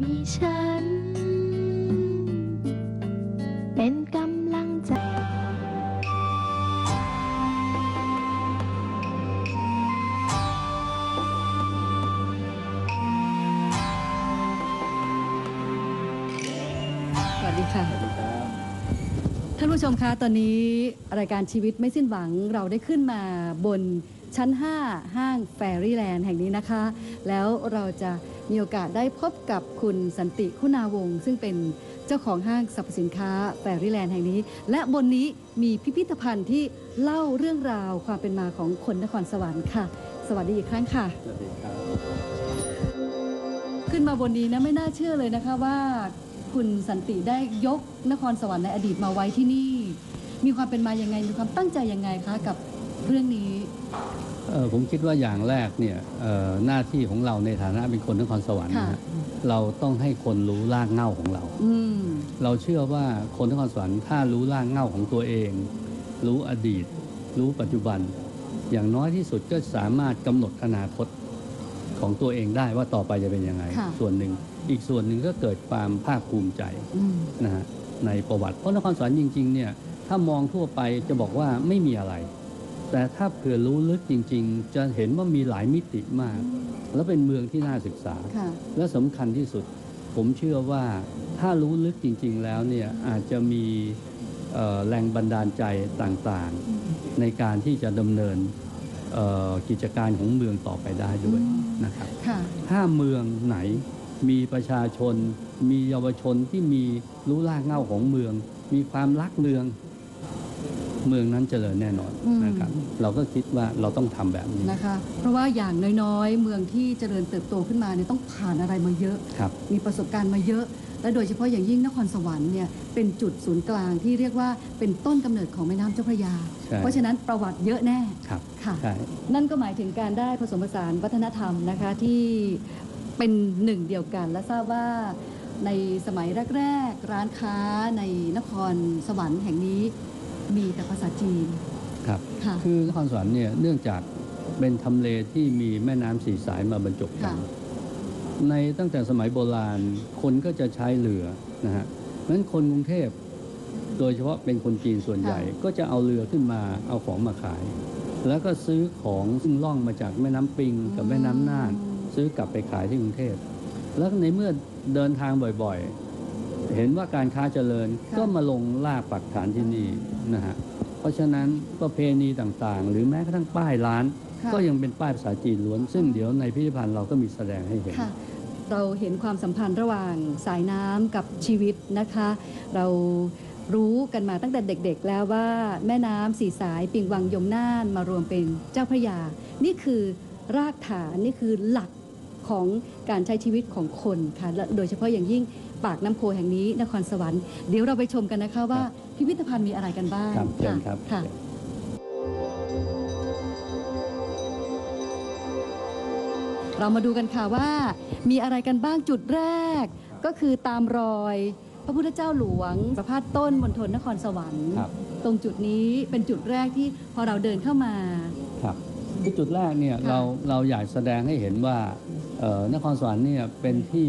มีฉัน เป็นกำลังใจสวัสดีค่ะ ท่านผู้ชมคะตอนนี้รายการชีวิตไม่สิ้นหวังเราได้ขึ้นมาบนชั้น 5 ห้างแฟรี่แลนด์แห่งนี้นะคะ แล้วเราจะ มีโอกาสได้พบกับคุณสันติคุณาวงศ์ซึ่งเป็นเจ้าของห้างสรรพสินค้าแฟรี่แลนด์แห่งนี้ และบนนี้มีพิพิธภัณฑ์ที่เล่าเรื่องราวความเป็นมาของคนนครสวรรค์ค่ะ สวัสดีอีกครั้งค่ะ สวัสดีครับ ขึ้นมาบนนี้นะไม่น่าเชื่อเลยนะคะว่า คุณสันติได้ยกนครสวรรค์ในอดีตมาไว้ที่นี่ มีความเป็นมายังไงมีความตั้งใจยังไงคะกับ เรื่องนี้เอ่อผมคิดว่าอย่างแรกเนี่ยเอ่อหน้าที่ของเราในฐานะเป็นคนนครสวรรค์ค่ะนะฮะเราต้องให้คนรู้รากเหง้าของเราอืมเราเชื่อว่าคนนครสวรรค์ถ้ารู้รากเหง้าของตัวเอง รู้อดีต รู้ปัจจุบัน อย่างน้อยที่สุดก็สามารถกำหนดอนาคตของตัวเองได้ว่าต่อไปจะเป็นยังไงค่ะส่วนหนึ่งอีกส่วนหนึ่งก็เกิดความภาคภูมิใจอืมนะฮะในประวัติเพราะนครสวรรค์จริงๆเนี่ยถ้ามองทั่วไปจะบอกว่าไม่มีอะไร แต่ถ้าเผื่อรู้ลึกจริง ๆ จะเห็นว่ามีหลายมิติมาก แล้วเป็นเมืองที่น่าศึกษาค่ะและสำคัญที่สุด ผมเชื่อว่าถ้ารู้ลึกจริง ๆ แล้วเนี่ยอาจจะมีเอ่อแรงบันดาลใจต่างๆ ในการที่จะดำเนินเอ่อกิจการของเมืองต่อไปได้ด้วยนะครับค่ะถ้าเมืองไหนมีประชาชน มีเยาวชนที่มีรู้รากเหง้าของเมือง มีความรักเมือง เมืองนั้นเจริญแน่นอนอืมนะครับเราก็คิดว่าเราต้องทำแบบนี้นะคะเพราะว่าอย่างน้อยๆ เมืองที่เจริญเติบโตขึ้นมาเนี่ยต้องผ่านอะไรมาเยอะครับมีประสบการณ์มาเยอะและโดยเฉพาะอย่างยิ่งนครสวรรค์เนี่ยเป็นจุดศูนย์กลางที่เรียกว่าเป็นต้นกำเนิดของแม่น้ำเจ้าพระยาใช่เพราะฉะนั้นประวัติเยอะแน่ครับค่ะใช่นั่นก็หมายถึงการได้ผสมผสานวัฒนธรรมนะคะที่เป็นหนึ่งเดียวกันและทราบว่าในสมัยแรก ๆ ร้านค้าในนครสวรรค์แห่งนี้ มีแต่ภาษาจีน ครับ ค่ะคือนครสวรรค์เนี่ยเนื่องจากเป็นทำเลที่มีแม่น้ำสี่สายมาบรรจบกัค่ะนในตั้งแต่สมัยโบราณคนก็จะใช้เรือนะฮะเพราะฉะนั้นคนกรุงเทพโดยเฉพาะเป็นคนจีนส่วนใหญ่ ก็จะเอาเรือขึ้นมาเอาของมาขาย แล้วก็ซื้อของซึ่งล่องมาจากแม่น้ำปิงกับแม่น้ำน่าน ซื้อกลับไปขายที่กรุงเทพแล้วในเมื่อเดินทางบ่อยๆ เห็นว่าการค้าเจริญค่ะก็มาลงลากปักฐานที่นี่นะฮะเพราะฉะนั้นประเพณีต่างๆ หรือแม้กระทั่งป้ายร้านค่ะก็ยังเป็นป้ายภาษาจีนล้วน ซึ่งเดี๋ยวในพิพิธภัณฑ์เราก็มีแสดงให้เห็นค่ะเราเห็นความสัมพันธ์ระหว่างสายน้ำกับชีวิตนะคะ เรารู้กันมาตั้งแต่เด็กๆ แล้วว่าแม่น้ำสีสายปิงวังยมน่านมารวมเป็นเจ้าพระยา นี่คือรากฐานนี่คือหลักของการใช้ชีวิตของคนค่ะและโดยเฉพาะอย่างยิ่ง ปากน้ำโพแห่งนี้นครสวรรค์เดี๋ยวเราไปชมกันนะคะว่าพิพิธภัณฑ์มีอะไรกันบ้างครับเชิญค่ะครับ ค่ะ เรามาดูกันค่ะว่ามีอะไรกันบ้างจุดแรก ก็คือตามรอย พระพุทธเจ้าหลวง ประพาสต้นมณฑลนครสวรรค์ ครับ ตรงจุดนี้เป็นจุดแรกที่พอเราเดินเข้ามา ครับที่จุดแรกเนี่ยค่ะเราเราอยากแสดงให้เห็นว่าเอ่อนครสวรรค์เนี่ยเป็นที่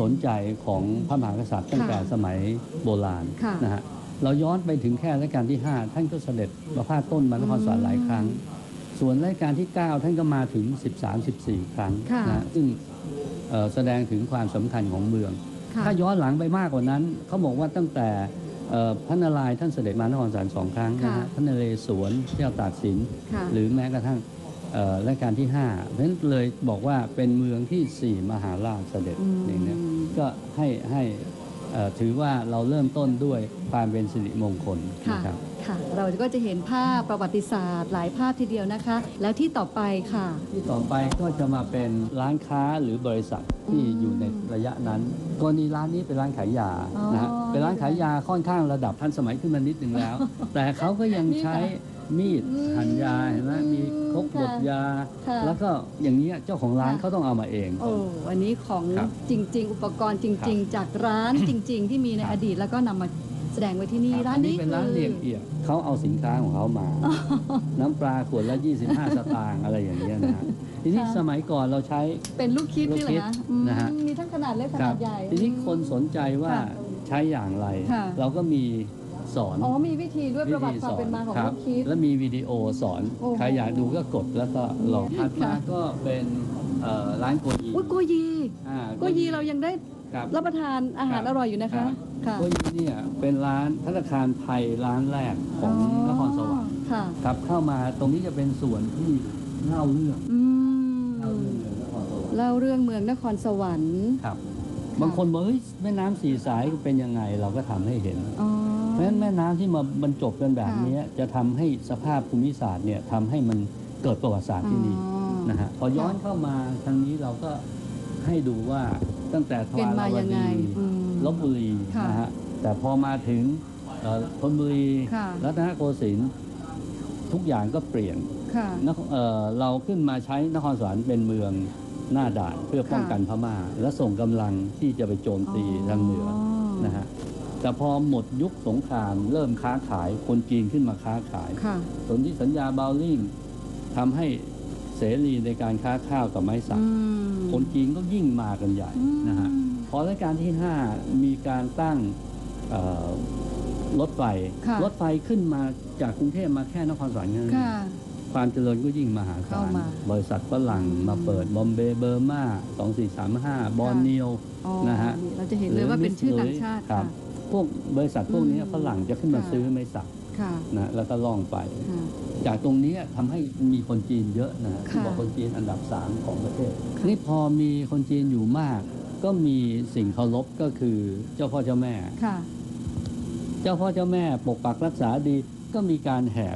สนใจของพระมหากษัตริย์ตั้งแต่สมัยโบราณค่ะนะฮะเราย้อนไปถึงแค่รัชกาลที่ 5 ท่านก็เสด็จประพาสต้นมานครสวรรค์หลายครั้ง ส่วนรัชกาลที่ 9 ท่านก็มาถึง 13-14 ครั้งค่ะนะฮะซึ่งเอ่อแสดงถึงความสำคัญของเมืองค่ะถ้าย้อนหลังไปมากกว่านั้น เขาบอกว่าตั้งแต่เอ่อพระนารายณ์ท่านเสด็จมานครสวรรค์สองครั้งนะค่ะฮะพระนเรศวรเจ้าตากสินค่ะหรือแม้กระทั่ง เอ่อรัชกาลที่ 5 เพราะฉะนั้นเลยบอกว่าเป็นเมืองที่ 4 มหาราชเสด็จอืมอย่างเนี้ยก็ให้ให้เอ่อถือว่าเราเริ่มต้นด้วยความเป็นสิริมงคลค่ะนะครับค่ะเราก็จะเห็นภาพประวัติศาสตร์ หลายภาพทีเดียวนะคะ แล้วที่ต่อไปค่ะ ที่ต่อไปก็จะมาเป็นร้านค้าหรือบริษัทที่อืมอยู่ในระยะนั้นกรณีร้านนี้เป็นร้านขายยาอ๋อนะฮะเป็นร้านขายยาค่อนข้างระดับทันสมัยขึ้นมานิดนึงแล้ว แต่เขาก็ยังนี่ค่ะใช้ มีดอืมหั่นยาเห็นไหมมีครกค่ะบดยา ค่ะแล้วก็อย่างนี้ยเจ้าของร้านค่ะ เขาต้องเอามาเอง โอ้อันนี้ของครับจริง ๆ อุปกรณ์จริง ๆ จากร้านจริง ๆ ที่มีในครับ อดีตแล้วก็นำมาแสดงไว้ที่นี่ครับร้านอันี้เป็นร้านคือเรียกเอียดเขาเอาสินค้าของเขามา น้ำปลาขวดละ 25 สตางค์อะไรอย่างเงี้ยนะฮะทีนี้ค่ะสมัยก่อนเราใช้ เป็นลูกคิดนี่แหละลูกคินะดอืมนะฮะ มีทั้งขนาดเล็กขครันาบดใหญ่ ทีนี้คนสนใจว่าค่ะใช้อย่างไร ค่ะ เราก็มี สอนอ๋อมีวิธีด้วยประวัติความเป็นมาของคลูรับกคิดแล้วมีวิดีโอสอนโอ้โหใครอยากดูก็กดแล้วก็ลองถัดมาค่ะก็เป็นเอ่อร้านโกยีอุ้ยโกยีอ่าโกยีเรายังได้ครับรับประทานอาหารครับอร่อยอยู่นะคะค่ะโกยีเนี่ยเป็นร้านธนาคารไทยร้านแรกของนครสวรรค์ค่ะครับเข้ามาตรงนี้จะเป็นส่วนที่เล่าเรื่องอืเล่าเรื่องมเมืองนครสวรรค์เล่าเรื่องเมืองนครสวรรค์ครับ บางคนบอกเฮ้ยแม่น้ำสีสายเป็นยังไง เราก็ทำให้เห็นอ๋อ เพราะฉะนั้นแม่น้ำที่มาบรรจบกันแบบค่ะนี้จะทำให้สภาพภูมิศาสตร์เนี่ยทำให้มันเกิดประวัติศาสตร์ที่นี่อ๋อนะฮะพอย้อนเข้ามาทางนี้เราก็ให้ดูว่าตั้งแต่ทเป็นวารมาวยังไงดีอืมลบบุรีค่ะนะฮะแต่พอมาถึงเอ่อธนบุรีค่ะรัตนโกสินทร์ทุกอย่างก็เปลี่ยนค่ะนครเอ่อเราขึ้นมาใช้นครสวรรค์เป็นเมืองหน้าด่านเพื่อป้องกันพม่า และส่งกำลังที่จะไปโจมตีทางเหนือนะฮะ แต่พอหมดยุคสงครามเริ่มค้าขายคนจีนขึ้นมาค้าขายค่ะสนธิสัญญาบาวลิงทำให้เสรีในการค้าข้าวกับไม้สักอืมคนจีนก็ยิ่งมากันใหญ่อืมนะฮะพอรัชกาลที่ 5 มีการตั้งเอ่อรถไฟค่ะรถไฟขึ้นมาจากกรุงเทพมาแค่นครสวรรค์เท่านั้นค่ะความเจริญก็ยิ่งมหาศาเข้าลมาบริษัทฝรั่งอืมมาเปิดบอมเบย์เบอร์มา 2435 บอร์เนียวอ๋อนะฮะ เราจะเห็นเลยว่าเป็นชื่อต่างชาติครัค่ะบพ วกบริษัทพวกนี้อืมฝรั่งจะขึ้นมาค่ะซื้อไม้สักค่ะนะแล้วก็ล่องไปค่ะจากตรงนี้ทำให้มีคนจีนเยอะนะที่ค่ะบอกคนจีนอันดับสามของประเทศค่ะนี่พอมีคนจีนอยู่มาก ก็มีสิ่งเคารพก็คือเจ้าพ่อเจ้าแม่ค่ะเจ้าพ่อเจ้าแม่ปกปักรักษาดีก็มีการแห่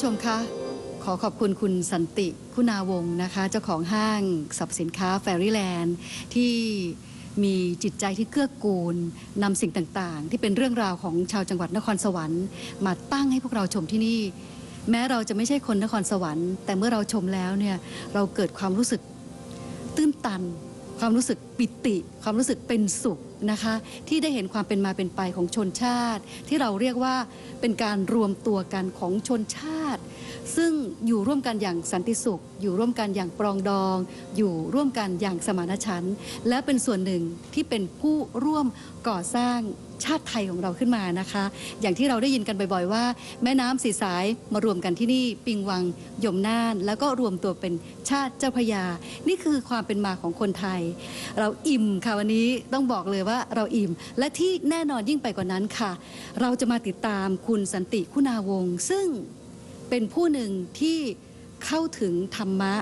ผู้ชมคะขอขอบคุณคุณสันติคุณาวงศ์นะคะ เจ้าของห้างสรรพสินค้าแฟรี่แลนด์ที่มีจิตใจที่เกื้อกูลนำสิ่งต่างๆ ที่เป็นเรื่องราวของชาวจังหวัดนครสวรรค์ มาตั้งให้พวกเราชมที่นี่ แม้เราจะไม่ใช่คนนครสวรรค์ แต่เมื่อเราชมแล้วเนี่ยเราเกิดความรู้สึกตื้นตัน ความรู้สึกปิติ ความรู้สึกเป็นสุขนะคะ ที่ได้เห็นความเป็นมาเป็นไปของชนชาติ ที่เราเรียกว่าเป็นการรวมตัวกันของชนชาติ ซึ่งอยู่ร่วมกันอย่างสันติสุข อยู่ร่วมกันอย่างปรองดอง อยู่ร่วมกันอย่างสมานฉันท์และเป็นส่วนหนึ่งที่เป็นผู้ร่วมก่อสร้าง ชาติไทยของเราขึ้นมานะคะ อย่างที่เราได้ยินกันบ่อยๆว่า แม่น้ำสีสายมารวมกันที่นี่ปิงวังยมน่าน แล้วก็รวมตัวเป็นชาติเจ้าพระยา นี่คือความเป็นมาของคนไทย เราอิ่มค่ะวันนี้ต้องบอกเลยว่าเราอิ่ม และที่แน่นอนยิ่งไปกว่านั้นค่ะ เราจะมาติดตามคุณสันติคุณาวงศ์ซึ่งเป็นผู้หนึ่งที่เข้าถึงธรรมะ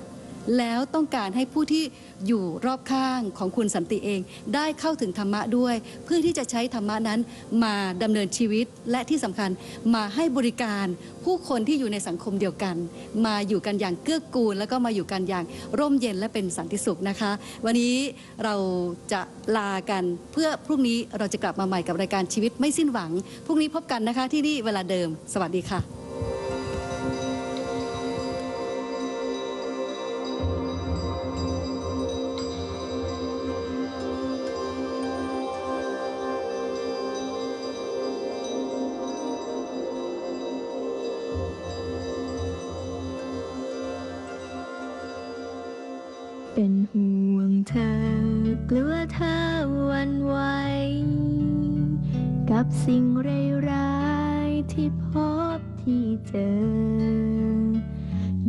แล้วต้องการให้ผู้ที่อยู่รอบข้างของคุณสันติเอง ได้เข้าถึงธรรมะด้วย เพื่อที่จะใช้ธรรมะนั้นมาดำเนินชีวิตและที่สำคัญมาให้บริการผู้คนที่อยู่ในสังคมเดียวกัน มาอยู่กันอย่างเกื้อกูล แล้วก็มาอยู่กันอย่างร่มเย็นและเป็นสันติสุขนะคะ วันนี้เราจะลากันเพื่อพรุ่งนี้เราจะกลับมาใหม่กับรายการชีวิตไม่สิ้นหวังพรุ่งนี้พบกันนะคะที่นี่เวลาเดิม สวัสดีค่ะ เป็นห่วงเธอกลัวเธอวันไหวกับสิ่งร้ายๆที่พบที่เจอ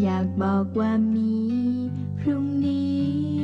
อยากบอกว่ามี